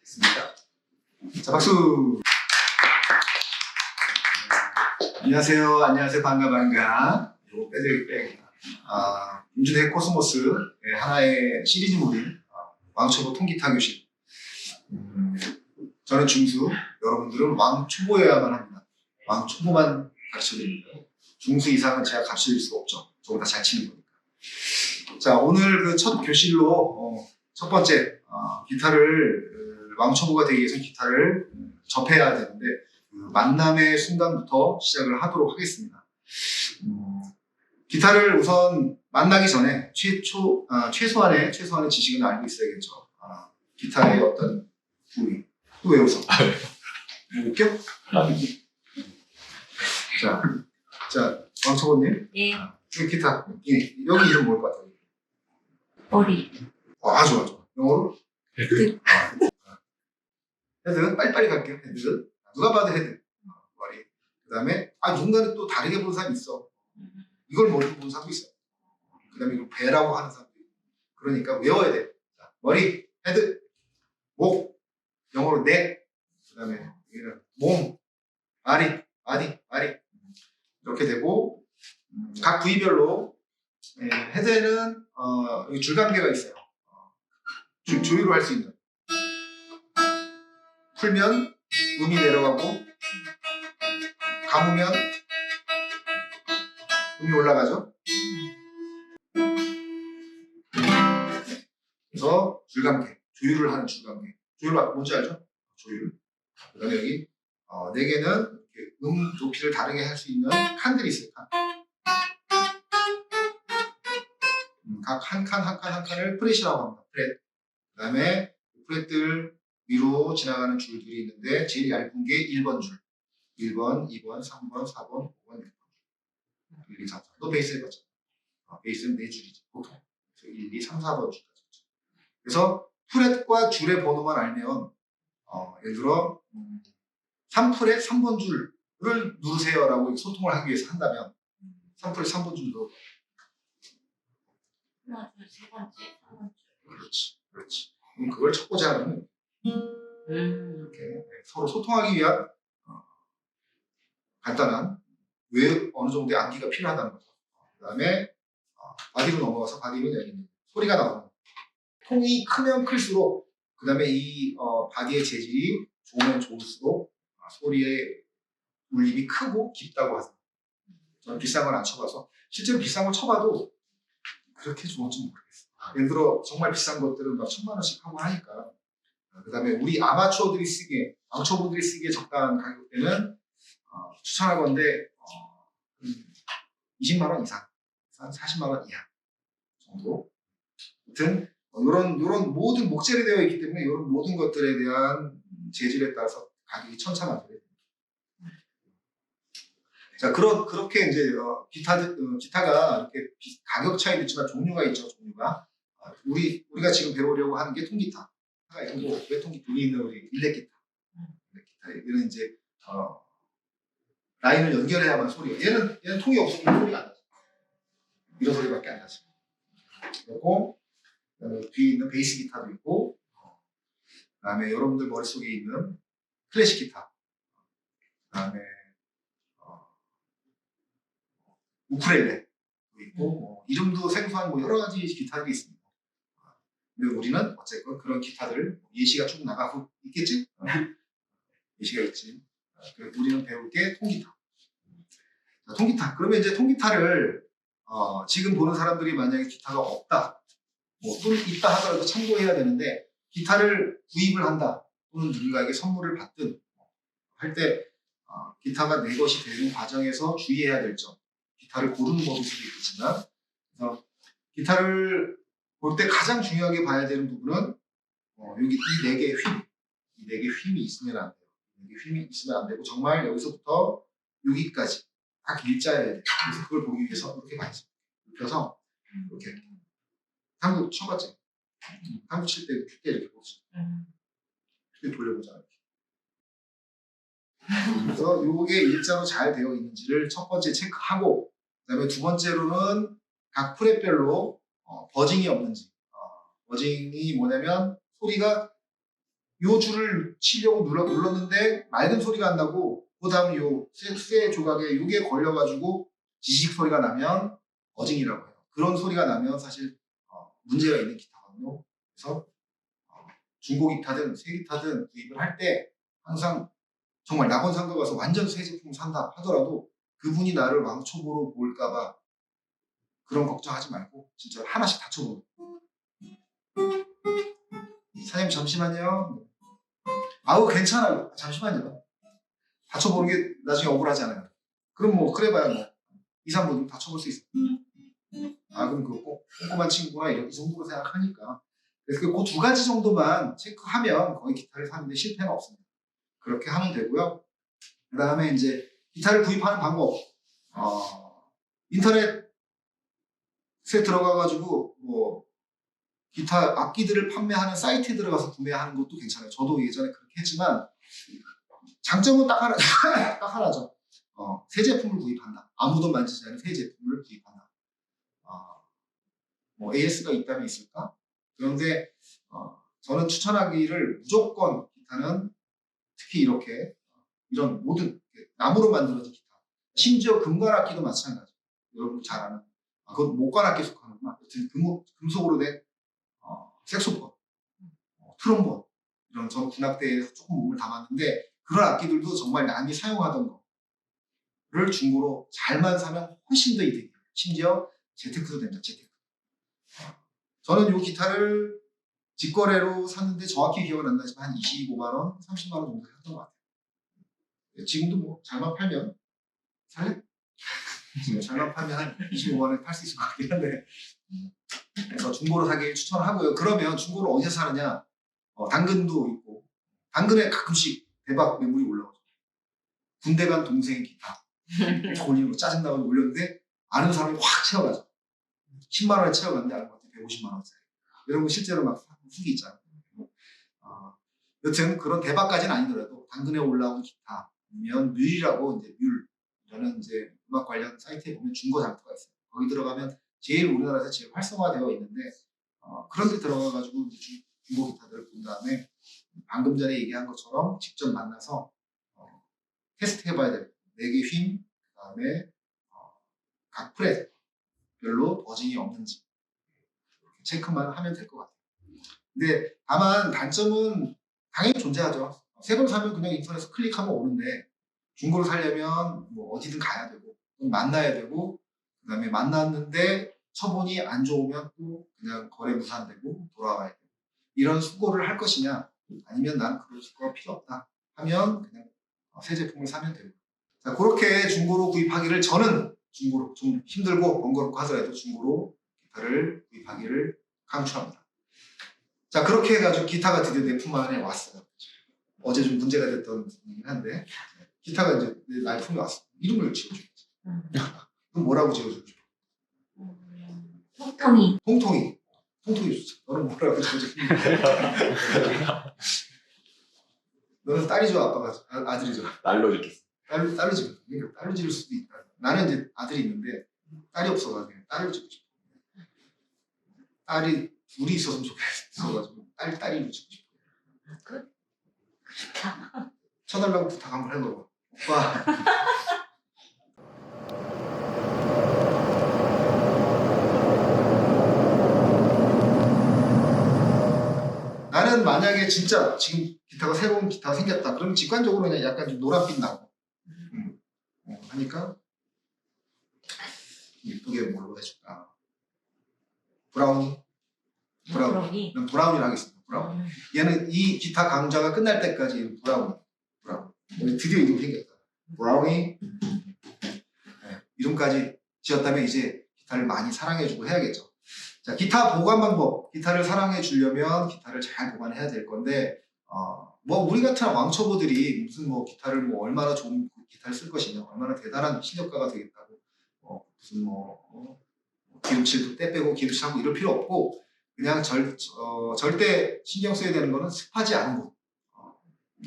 됐습니다. 자, 박수! 네. 안녕하세요. 안녕하세요. 반가, 반가. 요거 빼드릴 백. 아, 임준의 코스모스. 네, 하나의 시리즈물인 아, 왕초보 통기타 교실. 음, 저는 중수, 여러분들은 왕초보여야만 합니다. 왕초보만 가르쳐 드립니다. 중수 이상은 제가 가르쳐 드릴 수가 없죠. 저보다 잘 치는 거니까. 자, 오늘 그 첫 교실로, 어, 첫 번째, 어, 기타를, 어, 왕초보가 되기 위해서 기타를 음, 접해야 되는데, 그 만남의 순간부터 시작을 하도록 하겠습니다. 음, 기타를 우선 만나기 전에 최초, 아, 최소한의, 최소한의 지식은 알고 있어야겠죠. 아, 기타의 어떤 부위. 또왜 웃어? 뭐 웃겨? 자, 자, 왕초보님. 예, 이 기타. 이, 여기 이름 뭘 것 같아요? 머리. 아, 좋아, 좋아. 영어로? 헤드. 아, 헤드. 빨리빨리 갈게요. 헤드. 누가 봐도 헤드. 어, 머리. 그 다음에, 아, 누군가는 또 다르게 보는 사람이 있어. 이걸 모르고 보는 사람도 있어. 그 다음에 이걸 배라고 하는 사람도 있고. 그러니까 외워야 돼. 자, 머리, 헤드, 목, 영어로 넥. 그 다음에 몸, 아리, 아디, 아리. 이렇게 되고, 음, 각 부위별로 예, 헤드에는 어, 줄감개가 있어요. 어, 조, 조율을 할수 있는. 풀면 음이 내려가고 감으면 음이 올라가죠. 그래서 줄감개, 조율을 하는 줄감개. 조율 뭔지 알죠? 조율. 그다음에 여기 어, 네 개는 음 높이를 다르게 할 수 있는 칸들이 있어요. 칸. 음, 각한 칸 한 칸 한 칸을 프렛이라고 합니다. 프렛. 그 다음에 프렛들 위로 지나가는 줄들이 있는데 제일 얇은 게 1번 줄. 1번, 2번, 3번, 4번, 5번, 6번. 1, 2, 3, 4. 너 베이스 해봤잖아. 어, 베이스는 4줄이지, 보통. 그래서 1, 2, 3, 4번 줄까지. 그래서 프렛과 줄의 번호만 알면, 어, 예를 들어, 음, 3프렛 3번 줄을 누르세요라고 소통을 하기 위해서 한다면, 3프렛 3번 줄도 하나, 둘, 세 번째, 세 번째. 그렇지, 그렇지. 그럼 그걸 첫 번째 하면 음, 이렇게 서로 소통하기 위한 어, 간단한 왜 어느 정도의 암기가 필요하다는 거죠. 그 다음에 어, 바디로 넘어가서 여기 있는 소리가 나오는 거. 통이 크면 클수록 그 다음에 이 어, 바디의 재질이 좋으면 좋을수록 어, 소리의 울림이 크고 깊다고 하죠. 저는 비싼 걸 안 쳐봐서 실제로 비싼 걸 쳐봐도 그렇게 좋은지 모르겠어요. 예를 들어 정말 비싼 것들은 막 천만 원씩 하고 하니까 그 다음에 우리 아마추어들이 쓰기에 아마추어분들이 쓰기에 적당한 가격대는 어, 추천하건데 어, 음, 20만 원 이상, 한 40만 원 이하 정도. 아무튼 이런 이런 모든 목재로 되어 있기 때문에 이런 모든 것들에 대한 재질에 따라서 가격이 천차만별이에요. 자, 그런 그렇게 이제 어, 기타 어, 기타가 이렇게 비- 가격 차이도 있지만 종류가 있죠, 종류가. 아, 우리 우리가 지금 배우려고 하는 게 통기타. 있고 외통기 여기 있는 우리 일렉 기타. 일렉 기타. 얘는 이제 어, 라인을 연결해야만 소리가. 얘는 얘는 통이 없으면 소리가 안 나죠. 이런 소리밖에 안 나죠. 그리고 어, 뒤에 있는 베이스 기타도 있고, 어, 그다음에 여러분들 머릿속에 있는 클래식 기타, 그다음에 어, 우쿨렐레도 있고, 뭐 이름도 생소한 뭐 여러 가지 기타들이 있습니다. 근데 우리는 어쨌건 그런 기타들 예시가 쭉 나가고 있겠지? 어, 예시가 있지. 어, 우리는 배울 게 통기타. 자, 통기타. 그러면 이제 통기타를 어, 지금 보는 사람들이 만약에 기타가 없다, 뭐 또는 있다 하더라도 참고해야 되는데 기타를 구입을 한다 또는 누군가에게 선물을 받든 할때 어, 기타가 내 것이 되는 과정에서 주의해야 될 점. 기타를 고르는 법일 수도 있겠지만 그래서 기타를 볼 때 가장 중요하게 봐야 되는 부분은 어, 여기 이 네 개의 휨, 이네 개의 휨이 있으면 안 돼요. 이게 휨이 있으면 안 되고 정말 여기서부터 여기까지 딱 일자여야 돼요. 그래서 그걸 보기 위해서 이렇게 봐야죠. 눕혀서 이렇게 한국 쳐봤지? 한국 칠때 그때 이렇게 보죠. 음, 이렇게 돌려보자. 이렇게. 그래서 요게 일자로 잘 되어 있는지를 첫 번째 체크하고 그다음에 두 번째로는 각 프렛별로 어, 버징이 없는지 어, 버징이 뭐냐면 소리가 요 줄을 치려고 눌러, 눌렀는데 맑은 소리가 안 나고 그 다음 요 쇠, 쇠 조각에 요게 걸려가지고 지식 소리가 나면 어징이라고 해요. 그런 소리가 나면 사실 어, 문제가 있는 기타거든요. 그래서 어, 중고 기타든 새 기타든 구입을 할 때 항상 정말 낙원 상가 가서 완전 새 제품 산다 하더라도 그분이 나를 왕초보로 볼까봐 그런 걱정하지 말고 진짜 하나씩 다 쳐보는 사장님 잠시만요. 아우 괜찮아요. 잠시만요. 다쳐보는 게 나중에 억울하잖아요. 그럼 뭐 그래봐야 뭐 2, 3분 다쳐볼 수 있어. 아 그럼 그 꼼- 꼼꼼한 친구구나. 이렇게 정도로 생각하니까. 그래서 그 두 가지 정도만 체크하면 거의 기타를 사는데 실패가 없습니다. 그렇게 하면 되고요. 그 다음에 이제 기타를 구입하는 방법. 어, 인터넷 에 들어가가지고 뭐 기타 악기들을 판매하는 사이트에 들어가서 구매하는 것도 괜찮아요. 저도 예전에 그렇게 했지만 장점은 딱 하나 딱 하나죠. 어, 새 제품을 구입한다. 아무도 만지지 않은 새 제품을 구입한다. 어, 뭐 AS가 있다면 있을까? 그런데 어, 저는 추천하기를 무조건 기타는 특히 이렇게 이런 모든 나무로 만들어진 기타, 심지어 금관 악기도 마찬가지. 여러분 잘 아는. 아, 그건 목관악기 속하는구나. 여튼 금, 금속으로 된 어, 색소폰, 어, 트롬본 이런 저 군악대에서 조금 몸을 담았는데 그런 악기들도 정말 남이 사용하던 거를 중고로 잘만 사면 훨씬 더 이득이에요. 심지어 재테크도 됩니다. 재테크. 어, 저는 이 기타를 직거래로 샀는데 정확히 기억은 안 나지만 한 25만 원, 30만 원 정도 했던 것 같아요. 지금도 뭐 잘만 팔면 살래? 지금 팔면 한 25만 원에 팔 수 있을 것 같긴 한데 그래서 중고로 사기를 추천하고요. 그러면 중고로 어디서 사느냐? 어, 당근도 있고 당근에 가끔씩 대박 매물이 올라오죠. 군대 간 동생 기타 돈으로 짜증나고 올렸는데 아는 사람이 확 채워가죠. 10만 원에 채워갔는데 알고 봤더니 150만 원짜리. 이런 거 실제로 막 후기 있잖아요. 어, 여튼 그런 대박까지는 아니더라도 당근에 올라온 기타 아니면 뮬이라고 이제 뮬 저는 이제 음악 관련 사이트에 보면 중고 장터가 있어요. 거기 들어가면 제일 우리나라에서 제일 활성화되어 있는데 어, 그런 데 들어가가지고 중고 기타들을 본 다음에 방금 전에 얘기한 것처럼 직접 만나서 어, 테스트 해봐야 돼요. 내게 힘, 그 다음에 어, 각 프렛 별로 버징이 없는지 체크만 하면 될 것 같아요. 근데 다만 단점은 당연히 존재하죠. 새 걸 사면 그냥 인터넷에서 클릭하면 오는데 중고를 사려면 뭐 어디든 가야 되고 또 만나야 되고 그다음에 만났는데 처분이 안 좋으면 또 그냥 거래 무산되고 돌아와야 되고 이런 수고를 할 것이냐 아니면 난 그런 수고가 필요 없다 하면 그냥 어, 새 제품을 사면 되고 자 그렇게 중고로 구입하기를 저는 중고로 좀 힘들고 번거롭고 하더라도 중고로 기타를 구입하기를 강추합니다. 자 그렇게 해가지고 기타가 드디어 내 품 안에 왔어요. 어제 좀 문제가 됐던 부분이긴 한데 기타가 이제 내 품에 왔어. 이름을 지어줘야지. 음. 그럼 뭐라고 지어주고 싶어? 음, 통통이. 통통이. 통통이 좋죠. 너는 뭐라고 지어주고 싶어? 너는 딸이 좋아, 아빠가 좋아? 아, 아들이 좋아? 날로 이렇게 딸, 딸로 지을 그러니까 딸로 지을 수도 있다. 나는 이제 아들이 있는데 딸이 없어가지고 딸을 지고 싶어. 딸이 둘이 있었으면 좋겠어가지고 딸 딸이 지고 싶어. 그, 그렇다. 쳐달라고 부탁 한번 해봐봐. 오빠. 나는 만약에 진짜 지금 기타가 새로운 기타가 생겼다. 그럼 직관적으로 그냥 약간 좀 노란빛 나고 음. 어, 하니까 예쁘게 뭘로 해줄까? 브라운. 브라운. 난 브라운이라 하겠습니다. 브라운. 음. 얘는 이 기타 강좌가 끝날 때까지 브라운, 브라운. 드디어 이름 생겼다. 브라운이 네, 이름까지 지었다면 이제 기타를 많이 사랑해주고 해야겠죠. 자, 기타 보관 방법. 기타를 사랑해 주려면 기타를 잘 보관해야 될 건데, 어, 뭐 우리 같은 왕초보들이 무슨 뭐 기타를 뭐 얼마나 좋은 기타를 쓸 것이냐, 얼마나 대단한 실력가가 되겠다고, 어, 무슨 뭐 어, 기름칠도 때 빼고 기름칠하고 이럴 필요 없고, 그냥 절, 어, 절대 신경 써야 되는 거는 습하지 않은 곳. 어,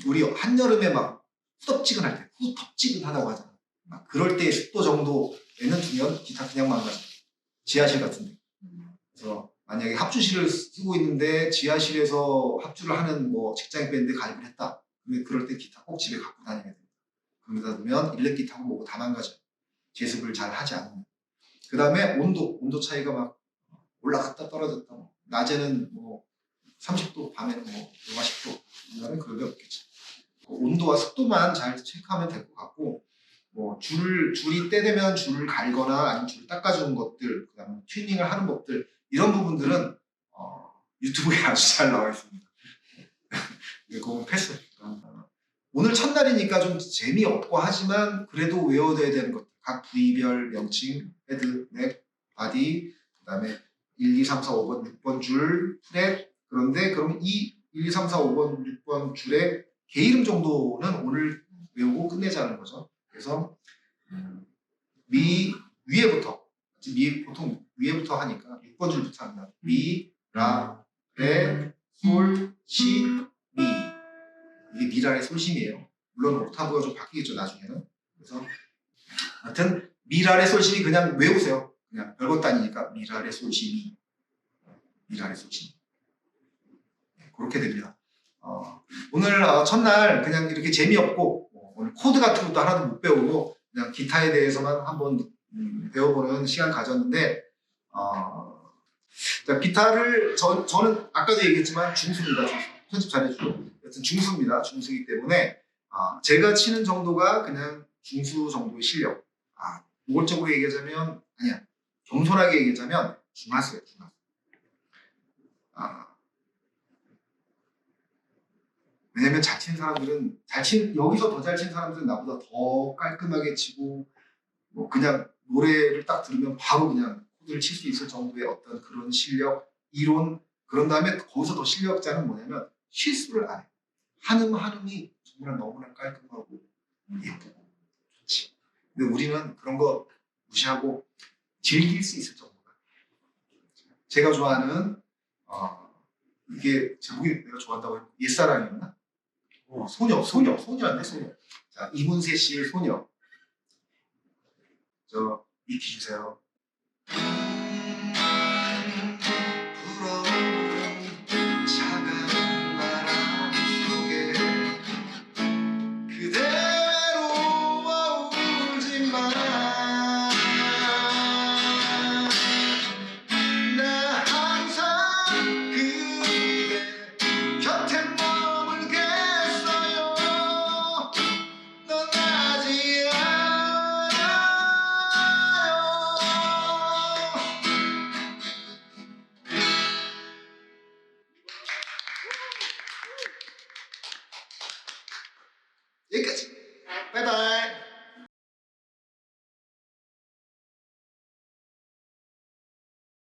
우리 한여름에 막 후덥지근할 때, 후덥지근하다고 하잖아. 막 그럴 때 습도 정도에는 두면 기타 그냥 망가져. 지하실 같은데. 음. 그래서 만약에 합주실을 쓰고 있는데 지하실에서 합주를 하는 뭐 직장 밴드 가입을 했다. 그러면 그럴 때 기타 꼭 집에 갖고 다녀야 됩니다. 그러다 보면 일렉 기타고 뭐고 다 망가져. 제습을 잘 하지 않으면. 그 다음에 온도, 온도 차이가 막 올라갔다 떨어졌다. 뭐. 낮에는 뭐 30도, 밤에는 뭐 영하 10도. 이거는 그런 게 없겠죠. 그 온도와 습도만 잘 체크하면 될 것 같고, 뭐 줄, 줄이 때 되면 줄을 갈거나 아니면 줄을 닦아주는 것들, 그 다음에 튜닝을 하는 법들, 이런 부분들은 어, 유튜브에 아주 잘 나와 있습니다. 그건 패스. 어, 오늘 첫날이니까 좀 재미없고 하지만 그래도 외워둬야 되는 것들. 각 부위별 명칭, 헤드, 넥, 바디, 그 다음에 1, 2, 3, 4, 5번, 6번 줄, 프렛. 그런데 그럼 이 1, 2, 3, 4, 5번, 6번 줄의 개 이름 정도는 오늘 외우고 끝내자는 거죠. 그래서 음, 미 위에부터 미 보통 위에부터 하니까 6번 줄부터 합니다. 미, 라, 레, 솔, 시, 미. 이게 미라의 솔심이에요. 물론 옥타브가 좀 바뀌겠죠 나중에는. 그래서 하여튼 미라의 솔심이 그냥 외우세요. 그냥 별것도 아니니까 미라의 솔심이 미라의 솔심. 네, 그렇게 됩니다. 어, 오늘 어, 첫날 그냥 이렇게 재미없고 어, 오늘 코드 같은 것도 하나도 못 배우고 그냥 기타에 대해서만 한번 음, 배워보는 시간 가졌는데 어, 자, 기타를 저, 저는 아까도 얘기했지만 중수입니다. 중수. 편집 잘해주고 여튼 중수입니다. 중수이기 때문에 아, 제가 치는 정도가 그냥 중수 정도의 실력. 아, 노골적으로 얘기하자면 아니야. 겸손하게 얘기하자면 중하수예요. 중하수. 아, 왜냐면 잘 치는 사람들은 잘 친, 여기서 더 잘 치는 사람들은 나보다 더 깔끔하게 치고 뭐 그냥 노래를 딱 들으면 바로 그냥 를 칠 수 있을 정도의 어떤 그런 실력, 이론 그런 다음에 거기서 더 실력자는 뭐냐면 실수를 안 해. 한음 한음이 정말 너무나 깔끔하고 예쁘고 좋지. 근데 우리는 그런 거 무시하고 즐길 수 있을 정도가. 제가 좋아하는 어, 이게 제목이 내가 좋아한다고 했 옛사랑이었나? 어, 소녀, 소녀, 소녀인데 소녀. 자 이문세 씨의 소녀. 저 미키 주세요.